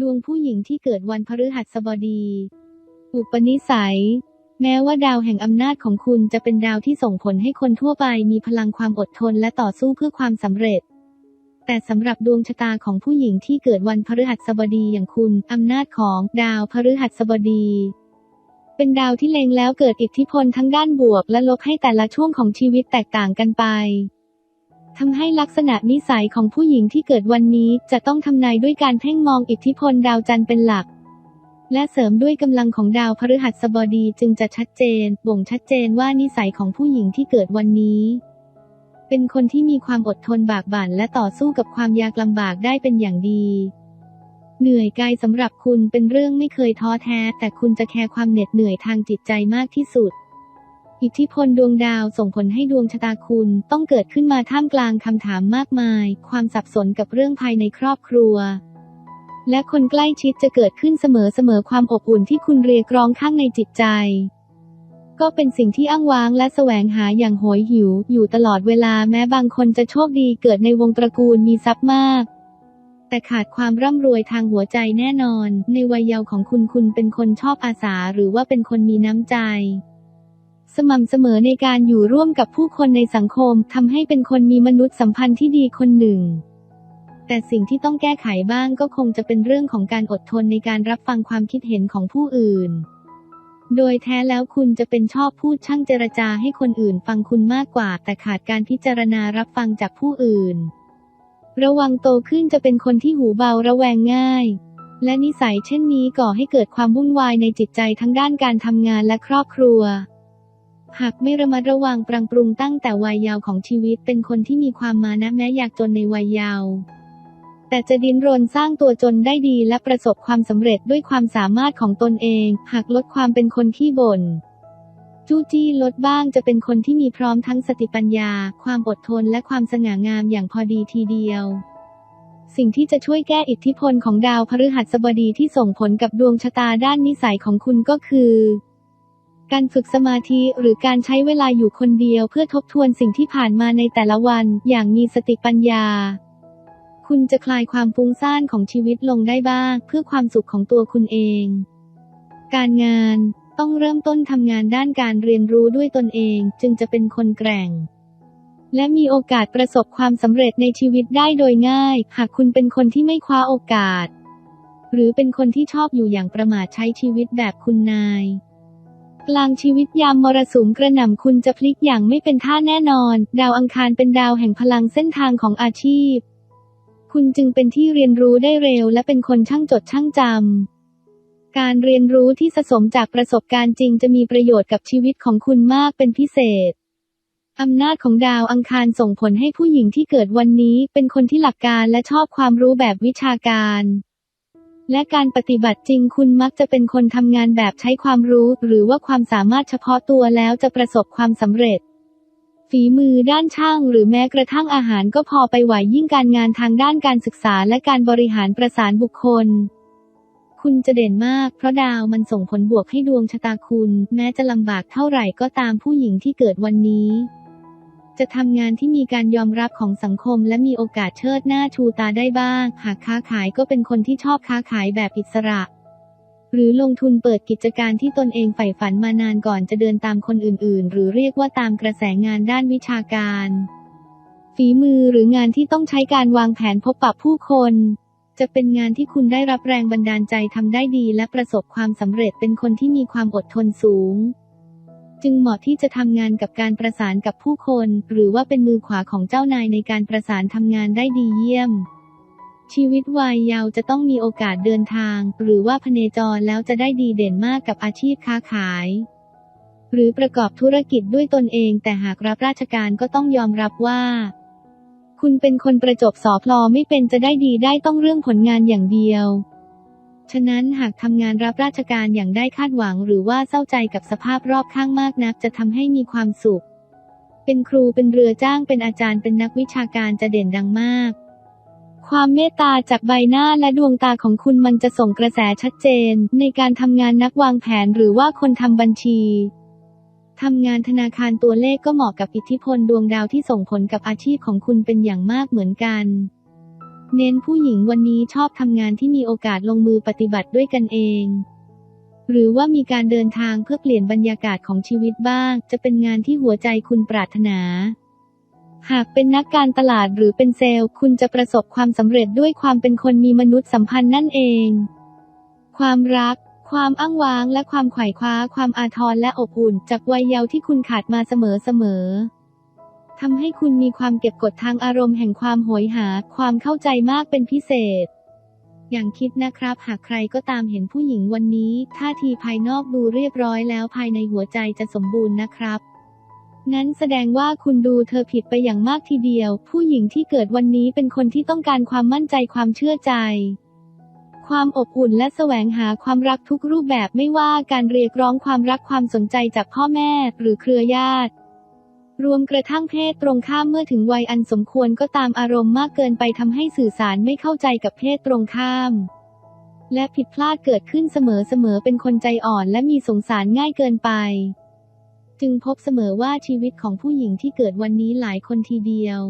ดวงผู้หญิงที่เกิดวันพฤหัสบดี อุปนิสัย แม้ว่าดาวแห่งอำนาจของคุณจะเป็นดาวที่ส่งผลให้คนทั่วไปมีพลังความอดทนและต่อสู้เพื่อความสำเร็จ แต่สำหรับดวงชะตาของผู้หญิงที่เกิดวันพฤหัสบดีอย่างคุณอำนาจของดาวพฤหัสบดี เป็นดาวที่เล็งแล้วเกิดอิทธิพลทั้งด้านบวกและลบให้แต่ละช่วงของชีวิตแตกต่างกันไป ทำให้ลักษณะนิสัยของผู้หญิงที่เกิดวันนี้จะต้องทำนายด้วยการเพ่งมองอิทธิพลดาวจันทร์เป็นหลัก และเสริมด้วยกำลังของดาวพฤหัสบดีจึงจะชัดเจน บ่งชัดเจนว่านิสัยของผู้หญิงที่เกิดวันนี้ เป็นคนที่มีความอดทนบากบั่นและต่อสู้กับความยากลำบากได้เป็นอย่างดี เหนื่อยกายสำหรับคุณเป็นเรื่องไม่เคยท้อแท้ แต่คุณจะแคร์ความเหน็ดเหนื่อยทางจิตใจมากที่สุด อิทธิพลดวงดาวส่งผลให้ดวงชะตาคุณต้องเกิดขึ้นมาท่ามกลางคำถามมากมาย ความสับสนกับเรื่องภายในครอบครัว และคนใกล้ชิดจะเกิดขึ้นเสมอเสมอความอบอุ่นที่คุณเรียกร้องข้างในจิตใจ ก็เป็นสิ่งที่อ้างว้างและแสวงหาอย่างโหยหิว อยู่ตลอดเวลาแม้บางคนจะโชคดีเกิดในวงตระกูลมีทรัพย์มากแต่ขาดความร่ำรวยทางหัวใจแน่นอน ในวัยเยาว์ของคุณคุณเป็นคนชอบอาสาหรือว่าเป็นคนมีน้ำใจ สม่ำเสมอในการอยู่ร่วมกับผู้คนในสังคมทำให้เป็นคนมีมนุษยสัมพันธ์ที่ดีคนหนึ่ง แต่สิ่งที่ต้องแก้ไขบ้างก็คงจะเป็นเรื่องของการอดทนในการรับฟังความคิดเห็นของผู้อื่น โดยแท้แล้วคุณจะเป็นชอบพูดช่างเจรจาให้คนอื่นฟังคุณมากกว่า แต่ขาดการพิจารณารับฟังจากผู้อื่น ระวังโตขึ้นจะเป็นคนที่หูเบาระแวงง่ายและนิสัยเช่นนี้ก่อให้เกิดความวุ่นวายในจิตใจทั้งด้านการทำงานและครอบครัว หากไม่ระมัดระวังปรังปรุงตั้งแต่วัยเยาว์ของชีวิตเป็นคนที่มีความมานะแม้อยากจนในวัยเยาว์แต่จะดิ้นรนสร้างตัวจนได้ดีและประสบความสำเร็จด้วยความสามารถของตนเอง หากลดความเป็นคนขี้บ่นจู้จี้ลดบ้างจะเป็นคนที่มีพร้อมทั้งสติปัญญา ความอดทนและความสง่างามอย่างพอดีทีเดียว สิ่งที่จะช่วยแก้อิทธิพลของดาวพฤหัสบดีที่ส่งผลกับดวงชะตาด้านนิสัยของคุณก็คือ การฝึกสมาธิหรือการใช้เวลาอยู่คนเดียวเพื่อทบทวนสิ่งที่ผ่านมาในแต่ละวัน อย่างมีสติปัญญา คุณจะคลายความฟุ้งซ่านของชีวิตลงได้บ้าง เพื่อความสุขของตัวคุณเอง การงานต้องเริ่มต้นทำงานด้านการเรียนรู้ด้วยตนเอง จึงจะเป็นคนแกร่ง และมีโอกาสประสบความสำเร็จในชีวิตได้โดยง่าย หากคุณเป็นคนที่ไม่คว้าโอกาส หรือเป็นคนที่ชอบอยู่อย่างประมาทใช้ชีวิตแบบคุณนาย กลางชีวิตยามมรสุมกระหน่ำคุณจะพลิกอย่างไม่เป็นท่าแน่นอน ดาวอังคารเป็นดาวแห่งพลังเส้นทางของอาชีพ คุณจึงเป็นที่เรียนรู้ได้เร็ว และเป็นคนช่างจดช่างจำ การเรียนรู้ที่สะสมจากประสบการณ์จริงจะมีประโยชน์กับชีวิตของคุณมากเป็นพิเศษอำนาจของดาวอังคารส่งผลให้ผู้หญิงที่เกิดวันนี้เป็นคนที่หลักการและชอบความรู้แบบวิชาการ และการปฏิบัติจริงคุณมักจะเป็นคนทำงานแบบใช้ความรู้ หรือว่าความสามารถเฉพาะตัวแล้วจะประสบความสำเร็จ ฝีมือด้านช่าง หรือแม้กระทั่งอาหารก็พอไปไหวยิ่งการงานทางด้านการศึกษาและการบริหารประสานบุคคล คุณจะเด่นมาก เพราะดาวมันส่งผลบวกให้ดวงชะตาคุณ แม้จะลำบากเท่าไหร่ก็ตามผู้หญิงที่เกิดวันนี้ จะทำงานที่มีการยอมรับของสังคม และมีโอกาสเชิดหน้าชูตาได้บ้าง หากค้าขายก็เป็นคนที่ชอบค้าขายแบบอิสระ หรือลงทุนเปิดกิจการที่ตนเองใฝ่ฝันมานานก่อนจะเดินตามคนอื่น ๆ หรือเรียกว่าตามกระแสงานด้านวิชาการ ฝีมือหรืองานที่ต้องใช้การวางแผนพบปะผู้คนจะเป็นงานที่คุณได้รับแรงบันดาลใจทำได้ดีและประสบความสำเร็จเป็นคนที่มีความอดทนสูง จึงเหมาะที่จะทำงานกับการประสานกับผู้คน หรือว่าเป็นมือขวาของเจ้านายในการประสานทำงานได้ดีเยี่ยม ชีวิตวัยยาวจะต้องมีโอกาสเดินทาง หรือว่าพเนจรแล้วจะได้ดีเด่นมากกับอาชีพค้าขาย หรือประกอบธุรกิจด้วยตนเอง แต่หากรับราชการก็ต้องยอมรับว่า คุณเป็นคนประจบสอพลอไม่เป็นจะได้ดีได้ต้องเรื่องผลงานอย่างเดียว ฉะนั้นหากทำงานรับราชการอย่างได้คาดหวัง หรือว่าเศร้าใจกับสภาพรอบข้างมากนัก จะทำให้มีความสุข เป็นครูเป็นเรือจ้างเป็นอาจารย์เป็นนักวิชาการจะเด่นดังมาก ความเมตตาจากใบหน้าและดวงตาของคุณมันจะส่งกระแสชัดเจน ในการทำงานนักวางแผนหรือว่าคนทำบัญชีทำงานธนาคารตัวเลขก็เหมาะกับอิทธิพลดวงดาวที่ส่งผลกับอาชีพของคุณเป็นอย่างมากเหมือนกัน เน้นผู้หญิงวันนี้ชอบทำงานที่มีโอกาสลงมือปฏิบัติด้วยกันเอง หรือว่ามีการเดินทางเพื่อเปลี่ยนบรรยากาศของชีวิตบ้าง จะเป็นงานที่หัวใจคุณปรารถนา หากเป็นนักการตลาดหรือเป็นเซลล์ คุณจะประสบความสำเร็จด้วยความเป็นคนมีมนุษยสัมพันธ์นั่นเอง ความรักความอ้างว้างและความไขว่คว้า ความอาทรและอบอุ่น จากวัยเยาว์ที่คุณขาดมาเสมอๆ ทำให้คุณมีความเก็บกดทางอารมณ์แห่งความโหยหา ความเข้าใจมากเป็นพิเศษ อย่างคิดนะครับ หากใครก็ตามเห็นผู้หญิงวันนี้ ท่าทีภายนอกดูเรียบร้อยแล้วภายในหัวใจจะสมบูรณ์นะครับนั้นแสดงว่าคุณดูเธอผิดไปอย่างมากทีเดียว ผู้หญิงที่เกิดวันนี้เป็นคนที่ต้องการความมั่นใจความเชื่อใจ ความอบอุ่นและแสวงหาความรักทุกรูปแบบไม่ว่าการเรียกร้องความรักความสนใจจากพ่อแม่หรือเครือญาติ รวมกระทั่งเพศตรงข้ามเมื่อถึงวัยอันสมควรก็ตามอารมณ์มากเกินไปทำให้สื่อสารไม่เข้าใจกับเพศตรงข้าม และผิดพลาดเกิดขึ้นเสมอๆเป็นคนใจอ่อนและมีสงสารง่ายเกินไป จึงพบเสมอว่าชีวิตของผู้หญิงที่เกิดวันนี้หลายคนทีเดียว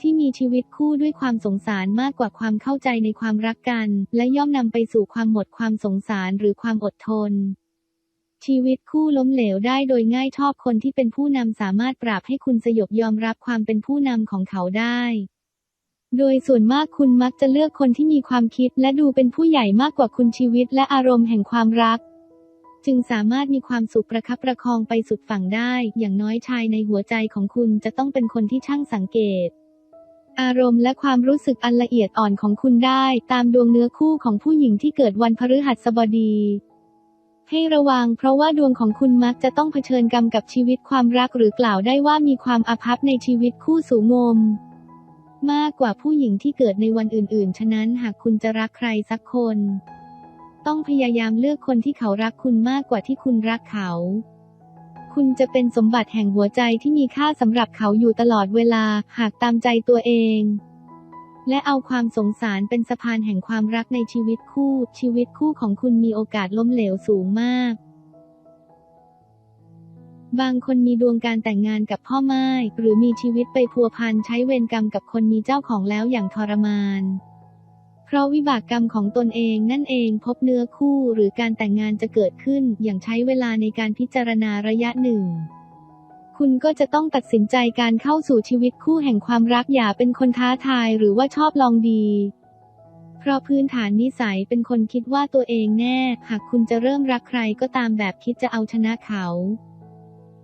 ที่มีชีวิตคู่ด้วยความสงสารมากกว่าความเข้าใจในความรักกัน และย่อมนำไปสู่ความหมดความสงสารหรือความอดทน ชีวิตคู่ล้มเหลวได้โดยง่ายชอบคนที่เป็นผู้นำสามารถปราบให้คุณสยบยอมรับความเป็นผู้นำของเขาได้ โดยส่วนมากคุณมักจะเลือกคนที่มีความคิดและดูเป็นผู้ใหญ่มากกว่าคุณชีวิตและอารมณ์แห่งความรัก จึงสามารถมีความสุขประคับประคองไปสุดฝั่งได้ อย่างน้อยชายในหัวใจของคุณจะต้องเป็นคนที่ช่างสังเกต อารมณ์และความรู้สึกอันละเอียดอ่อนของคุณได้ ตามดวงเนื้อคู่ของผู้หญิงที่เกิดวันพฤหัสบดี ให้ระวังเพราะว่าดวงของคุณมักจะต้องเผชิญกรรมกับชีวิตความรักหรือกล่าวได้ว่ามีความอภัพในชีวิตคู่สูงม มากกว่าผู้หญิงที่เกิดในวันอื่นๆ ฉะนั้นหากคุณจะรักใครสักคน ต้องพยายามเลือกคนที่เขารักคุณมากกว่าที่คุณรักเขา คุณจะเป็นสมบัติแห่งหัวใจที่มีค่าสำหรับเขาอยู่ตลอดเวลา หากตามใจตัวเอง และเอาความสงสารเป็นสะพานแห่งความรักในชีวิตคู่ ชีวิตคู่ของคุณมีโอกาสล้มเหลวสูงมาก บางคนมีดวงการแต่งงานกับพ่อไม้หรือมีชีวิตไปพัวพันใช้เวรกรรมกับคนมีเจ้าของแล้วอย่างทรมาน เพราะวิบากกรรมของตนเองนั่นเองพบเนื้อคู่หรือการแต่งงานจะเกิดขึ้นอย่างใช้เวลาในการพิจารณาระยะหนึ่ง คุณก็จะต้องตัดสินใจการเข้าสู่ชีวิตคู่แห่งความรักอย่าเป็นคนท้าทายหรือว่าชอบลองดี เพราะพื้นฐานนิสัยเป็นคนคิดว่าตัวเองแน่ หากคุณจะเริ่มรักใครก็ตามแบบคิดจะเอาชนะเขา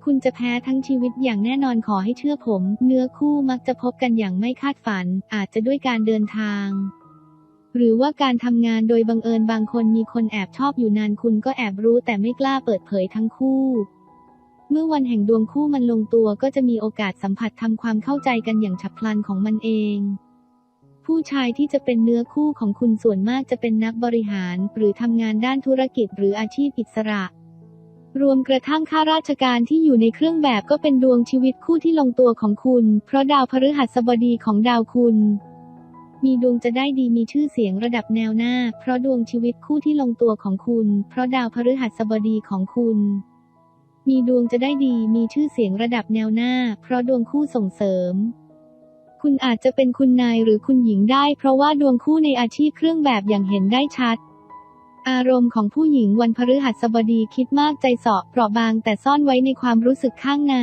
คุณจะแพ้ทั้งชีวิตอย่างแน่นอนขอให้เชื่อผม เนื้อคู่มักจะพบกันอย่างไม่คาดฝัน อาจจะด้วยการเดินทางหรือว่าการทำงานโดยบังเอิญบางคนมีคนแอบชอบอยู่นานคุณก็แอบรู้แต่ไม่กล้าเปิดเผยทั้งคู่ เมื่อวันแห่งดวงคู่มันลงตัวก็จะมีโอกาสสัมผัสทำความเข้าใจกันอย่างฉับพลันของมันเอง ผู้ชายที่จะเป็นเนื้อคู่ของคุณส่วนมากจะเป็นนักบริหาร หรือทำงานด้านธุรกิจหรืออาชีพอิสระ รวมกระทั่งข้าราชการที่อยู่ในเครื่องแบบก็เป็นดวงชีวิตคู่ที่ลงตัวของคุณ เพราะดาวพฤหัสบดีของดาวคุณ มีดวงจะได้ดีมีชื่อเสียงระดับแนวหน้า เพราะดวงชีวิตคู่ที่ลงตัวของคุณ เพราะดาวพฤหัสบดีของคุณ มีดวงจะได้ดีมีชื่อเสียงระดับแนวหน้า เพราะดวงคู่ส่งเสริม คุณอาจจะเป็นคุณนายหรือคุณหญิงได้ เพราะว่าดวงคู่ในอาชีพเครื่องแบบอย่างเห็นได้ชัด อารมณ์ของผู้หญิงวันพฤหัสบดีคิดมากใจเสาะเปราะบางแต่ซ่อนไว้ในความรู้สึกข้างใน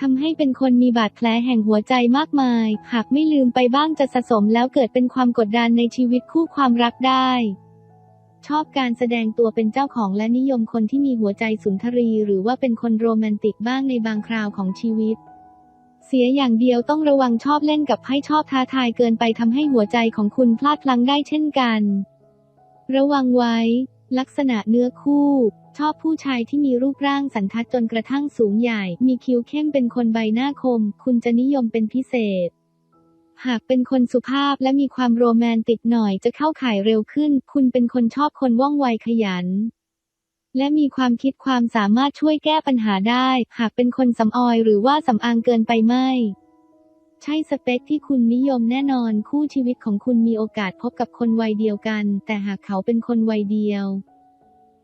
ทำให้เป็นคนมีบาดแผลแห่งหัวใจมากมาย หากไม่ลืมไปบ้างจะสะสมแล้วเกิดเป็นความกดดันในชีวิตคู่ความรักได้ ชอบการแสดงตัวเป็นเจ้าของและนิยมคนที่มีหัวใจสุนทรีหรือว่าเป็นคนโรแมนติกบ้างในบางคราวของชีวิต เสียอย่างเดียวต้องระวังชอบเล่นกับไพ่ชอบท้าทายเกินไปทำให้หัวใจของคุณพลาดพลั้งได้เช่นกัน ระวังไว้ ลักษณะเนื้อคู่ ชอบผู้ชายที่มีรูปร่างสันทัดจนกระทั่งสูงใหญ่ มีคิ้วเข้มเป็นคนใบหน้าคม คุณจะนิยมเป็นพิเศษ หากเป็นคนสุภาพและมีความโรแมนติกหน่อยจะเข้าข่ายเร็วขึ้น คุณเป็นคนชอบคนว่องไวขยัน และมีความคิดความสามารถช่วยแก้ปัญหาได้ หากเป็นคนสำออยหรือว่าสำอางเกินไปไม่ ใช่สเปคที่คุณนิยมแน่นอนคู่ชีวิตของคุณมีโอกาสพบกับคนวัยเดียวกัน แต่หากเขาเป็นคนวัยเดียว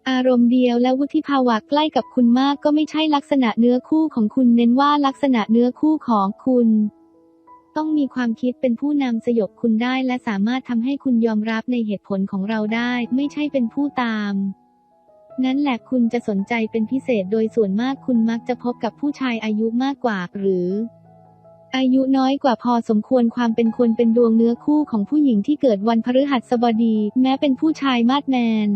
อารมณ์เดียวและวุฒิภาวะใกล้กับคุณมากก็ไม่ใช่ลักษณะเนื้อคู่ของคุณเน้นว่าลักษณะเนื้อคู่ของคุณ ต้องมีความคิดเป็นผู้นำสยบคุณได้และสามารถทำให้คุณยอมรับในเหตุผลของเราได้ ไม่ใช่เป็นผู้ตาม นั้นแหละคุณจะสนใจเป็นพิเศษโดยส่วนมากคุณมักจะพบกับผู้ชายอายุมากกว่าหรือ อายุน้อยกว่าพอสมควรความเป็นควรเป็นดวงเนื้อคู่ของผู้หญิงที่เกิดวันพฤหัสบดี แม้เป็นผู้ชายมาดแมน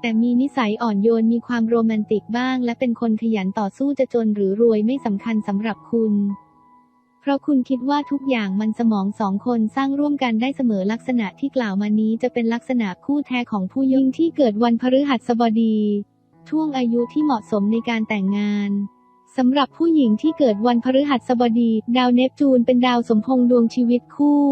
แต่มีนิสัยอ่อนโยนมีความโรแมนติกบ้าง และเป็นคนขยันต่อสู้จะจนหรือรวยไม่สำคัญสำหรับคุณ ราะคุณคิดว่าทุกอย่างมันสมองสองคนสร้างร่วมกันได้เสมอลักษณะที่กล่าวมานี้จะเป็นลักษณะคู่แท้ของผู้หญิงที่เกิดวันพฤหัสบดีช่วงอายุที่เหมาะสมในการแต่งงานสำหรับผู้หญิงที่เกิดวันพฤหัสบดี ดาวเนปจูนเป็นดาวสมพงษ์ดวงชีวิตคู่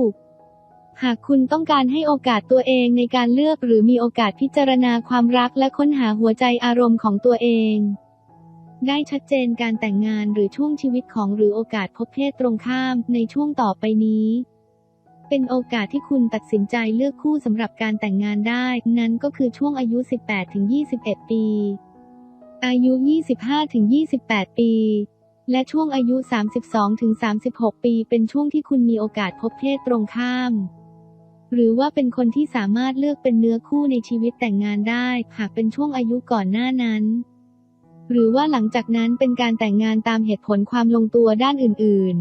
หากคุณต้องการให้โอกาสตัวเองในการเลือกหรือมีโอกาสพิจารณาความรักและค้นหาหัวใจอารมณ์ของตัวเอง ได้ชัดเจนการแต่งงานหรือช่วงชีวิตของหรือโอกาสพบเพศตรงข้ามในช่วงต่อไปนี้ เป็นโอกาสที่คุณตัดสินใจเลือกคู่สำหรับการแต่งงานได้ นั้นก็คือช่วงอายุ 18-21 ปี อายุ 25-28 ปีและช่วงอายุ 32-36 ปี เป็นช่วงที่คุณมีโอกาสพบเพศตรงข้าม หรือว่าเป็นคนที่สามารถเลือกเป็นเนื้อคู่ในชีวิตแต่งงานได้ หากเป็นช่วงอายุก่อนหน้านั้น หรือว่าหลังจากนั้นเป็นการแต่งงานตามเหตุผลความลงตัวด้านอื่น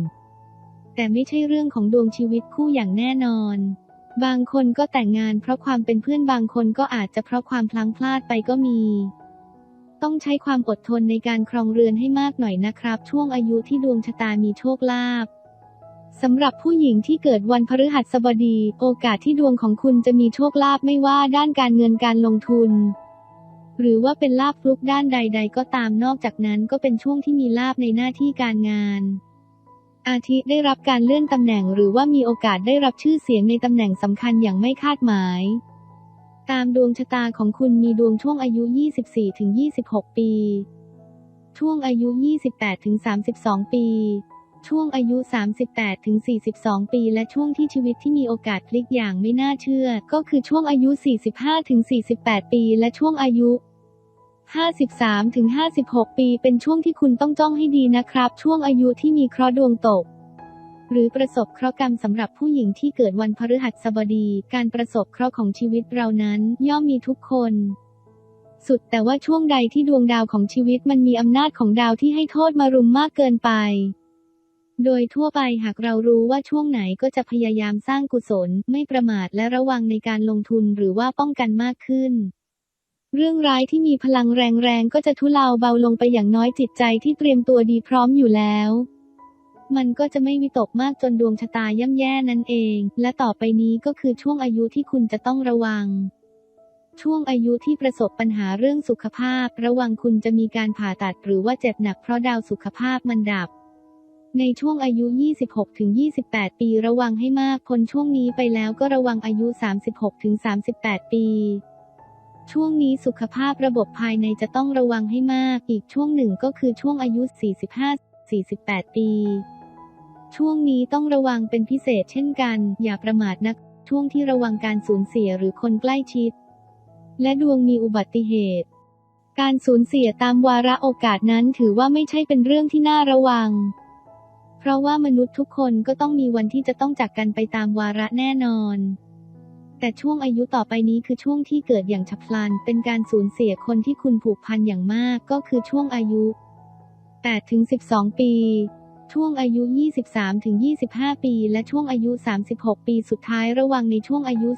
ๆ แต่ไม่ใช่เรื่องของดวงชีวิตคู่อย่างแน่นอน บางคนก็แต่งงานเพราะความเป็นเพื่อนบางคนก็อาจจะเพราะความพลังพลาดไปก็มี ต้องใช้ความอดทนในการครองเรือนให้มากหน่อยนะครับ ช่วงอายุที่ดวงชะตามีโชคลาภสำหรับผู้หญิงที่เกิดวันพฤหัสบดี โอกาสที่ดวงของคุณจะมีโชคลาภไม่ว่าด้านการเงินการลงทุน หรือว่าเป็นลาภฟลุกด้านใด ๆ ก็ตามนอกจากนั้นก็เป็นช่วงที่มีลาภในหน้าที่การงาน อาทิได้รับการเลื่อนตำแหน่งหรือว่ามีโอกาสได้รับชื่อเสียงในตำแหน่งสำคัญอย่างไม่คาดหมาย ตามดวงชะตาของคุณมีดวงช่วงอายุ 24-26 ปี ช่วงอายุ 28-32 ปี ช่วงอายุ 38-42 ปี และช่วงที่ชีวิตที่มีโอกาสพลิกอย่างไม่น่าเชื่อ ก็คือช่วงอายุ 45-48 ปี และช่วงอายุ53-56 ปี เป็นช่วงที่คุณต้องจ้องให้ดีนะครับ ช่วงอายุที่มีเคราะห์ดวงตก หรือประสบเคราะห์กรรมสำหรับผู้หญิงที่เกิดวันพฤหัสบดี การประสบเคราะห์ของชีวิตเรานั้น ย่อมมีทุกคน สุดแต่ว่าช่วงใดที่ดวงดาวของชีวิตมันมีอำนาจของดาวที่ให้โทษมารุมมากเกินไป โดยทั่วไปหากเรารู้ว่าช่วงไหนก็จะพยายามสร้างกุศล ไม่ประมาทและระวังในการลงทุนหรือว่าป้องกันมากขึ้น เรื่องร้ายที่มีพลังแรงๆก็จะทุเลาเบาลงไปอย่างน้อยจิตใจที่เตรียมตัวดีพร้อมอยู่แล้ว มันก็จะไม่วิตกมากจนดวงชะตาย่ำแย่นั่นเอง และต่อไปนี้ก็คือช่วงอายุที่คุณจะต้องระวังช่วงอายุที่ประสบปัญหาเรื่องสุขภาพ ระวังคุณจะมีการผ่าตัดหรือว่าเจ็บหนักเพราะดาวสุขภาพมันดับ ในช่วงอายุ 26-28 ปีระวังให้มากพ้นช่วงนี้ไปแล้วก็ระวังอายุ 36-38 ปี ช่วงนี้สุขภาพระบบภายในจะต้องระวังให้มาก อีกช่วงหนึ่งก็คือช่วงอายุ 45-48 ปี ช่วงนี้ต้องระวังเป็นพิเศษเช่นกัน อย่าประมาทนักช่วงที่ระวังการสูญเสียหรือคนใกล้ชิด และดวงมีอุบัติเหตุ การสูญเสียตามวาระโอกาสนั้นถือว่าไม่ใช่เป็นเรื่องที่น่าระวัง เพราะว่ามนุษย์ทุกคนก็ต้องมีวันที่จะต้องจากกันไปตามวาระแน่นอน แต่ช่วงอายุต่อไปนี้คือช่วงที่เกิดอย่างฉับพลัน เป็นการสูญเสียคนที่คุณผูกพันอย่างมากก็คือช่วงอายุ8-12 ปี ช่วงอายุ 23-25 ปี และช่วงอายุ 36 ปีสุดท้ายระวังในช่วงอายุ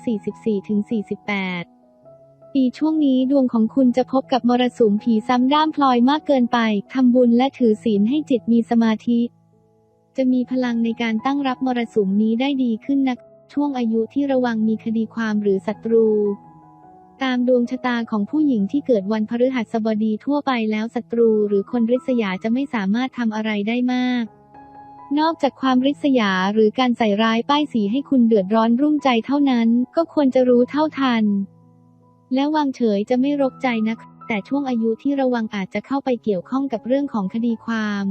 44-48ปีช่วงนี้ดวงของคุณจะพบกับมรสุมผีซ้ำด้ามพลอยมากเกินไป ทำบุญและถือศีลให้จิตมีสมาธิ จะมีพลังในการตั้งรับมรสุมนี้ได้ดีขึ้นนะช่วงอายุที่ระวังมีคดีความหรือศัตรู ตามดวงชะตาของผู้หญิงที่เกิดวันพฤหัสบดีทั่วไปแล้วศัตรูหรือคนริษยาจะไม่สามารถทำอะไรได้มาก นอกจากความริษยาหรือการใส่ร้ายป้ายสีให้คุณเดือดร้อนรุ่งใจเท่านั้น ก็ควรจะรู้เท่าทัน และวางเฉยจะไม่รกใจนะแต่ช่วงอายุที่ระวังอาจจะเข้าไปเกี่ยวข้องกับเรื่องของคดีความ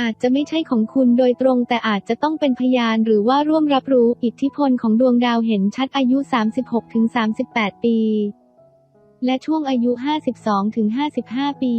อาจจะไม่ใช่ของคุณโดยตรงแต่อาจจะต้องเป็นพยานหรือว่าร่วมรับรู้อิทธิพลของดวงดาวเห็นชัดอายุ 36-38 ปี และช่วงอายุ 52-55 ปี